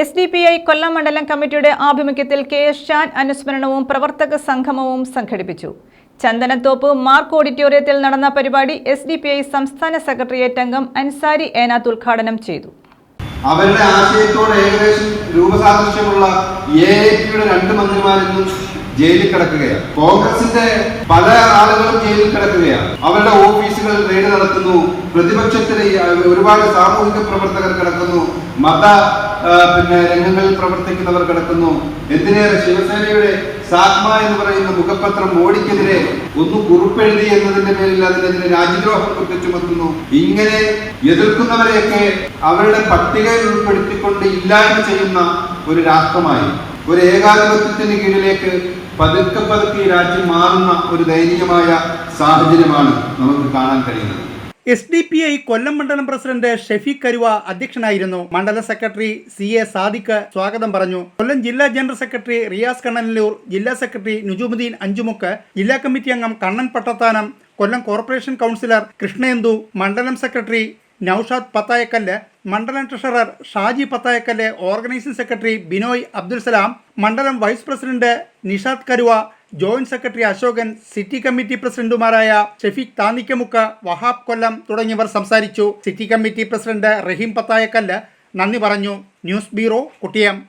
S D P I Kollam മണ്ഡലം കമ്മിറ്റിയുടെ ആഭിമുഖ്യത്തിൽ കെ എസ് ഷാൻ അനുസ്മരണവും പ്രവർത്തക സംഗമവും സംഘടിപ്പിച്ചു. ചന്ദനത്തോപ്പ് മാർക്ക് ഓഡിറ്റോറിയത്തിൽ നടന്ന പരിപാടി എസ് ഡി പി ഐ സംസ്ഥാന സെക്രട്ടേറിയറ്റ് അംഗം അൻസാരി ഏനാത്ത് ഉദ്ഘാടനം ചെയ്തു. അവരുടെ ആശയത്തോട് ഏകദേശം രൂപസാദൃശ്യമുള്ള എ പിയുടെ രണ്ട് മന്ത്രിമാരിന്നും ജയിലിൽ കിടക്കുകയാണ്. കോൺഗ്രസിന്റെ പല ആളുകളും ജയിലിൽ കിടക്കുകയാണ്. അവരുടെ ഓഫീസുകൾ റെയ്ഡ് നടത്തുന്നു. പ്രതിപക്ഷത്തിന് ഒരുപാട് സാമൂഹിക പ്രവർത്തകർ കിടക്കുന്നു മത പിന്നെ രംഗങ്ങളിൽ പ്രവർത്തിക്കുന്നവർ കിടക്കുന്നു. എന്തിനേറെ ശിവസേനയുടെ സാത്മ എന്ന് പറയുന്ന മുഖപത്രം മോഡിക്കെതിരെ ഒന്ന് കുറിപ്പെഴുതി എന്നതിന്റെ പേരിൽ അതിനെതിരെ രാജ്യദ്രോഹം കുറ്റം ചുമത്തുന്നു. ഇങ്ങനെ എതിർക്കുന്നവരെയൊക്കെ അവരുടെ പട്ടികയിൽ ഉൾപ്പെടുത്തിക്കൊണ്ട് ഇല്ലായ്മ ചെയ്യുന്ന ഒരു രാഷ്ട്രമായി ഒരു ഏകാധിപത്യത്തിന് കീഴിലേക്ക് പതുക്കെ പതുക്കെ രാജ്യം മാറുന്ന ഒരു ദയനീയമായ സാഹചര്യമാണ് നമുക്ക് കാണാൻ കഴിയുന്നത്. S D P I Kollam മണ്ഡലം പ്രസിഡന്റ് ഷെഫീഖ് കരുവ അധ്യക്ഷനായിരുന്നു. മണ്ഡലം സെക്രട്ടറി സി എ സാദിഖ് സ്വാഗതം പറഞ്ഞു. കൊല്ലം ജില്ലാ ജനറൽ സെക്രട്ടറി റിയാസ് കണ്ണനല്ലൂർ ജില്ലാ സെക്രട്ടറി നുജുമുദ്ദീൻ അഞ്ചുമുക്ക് ജില്ലാ കമ്മിറ്റി അംഗം കണ്ണൻ പട്ടത്താനം കൊല്ലം കോർപ്പറേഷൻ കൗൺസിലർ കൃഷ്ണേന്ദു മണ്ഡലം സെക്രട്ടറി നൌഷാദ് പത്തായക്കല്ല് മണ്ഡലം treasurer Shaji Pathayakkallu organising secretary Binoy Abdul Salam മണ്ഡലം vice president Nishad Karuva joint secretary Ashokan city committee പ്രസിഡന്റുമാരായ ഷെഫീഖ് താന്നിക്കമുക്ക് വഹാബ് കൊല്ലം തുടങ്ങിയവർ സംസാരിച്ചു. City committee president Rahim Pathayakkallu നന്ദി പറഞ്ഞു. News bureau Kuttiyam.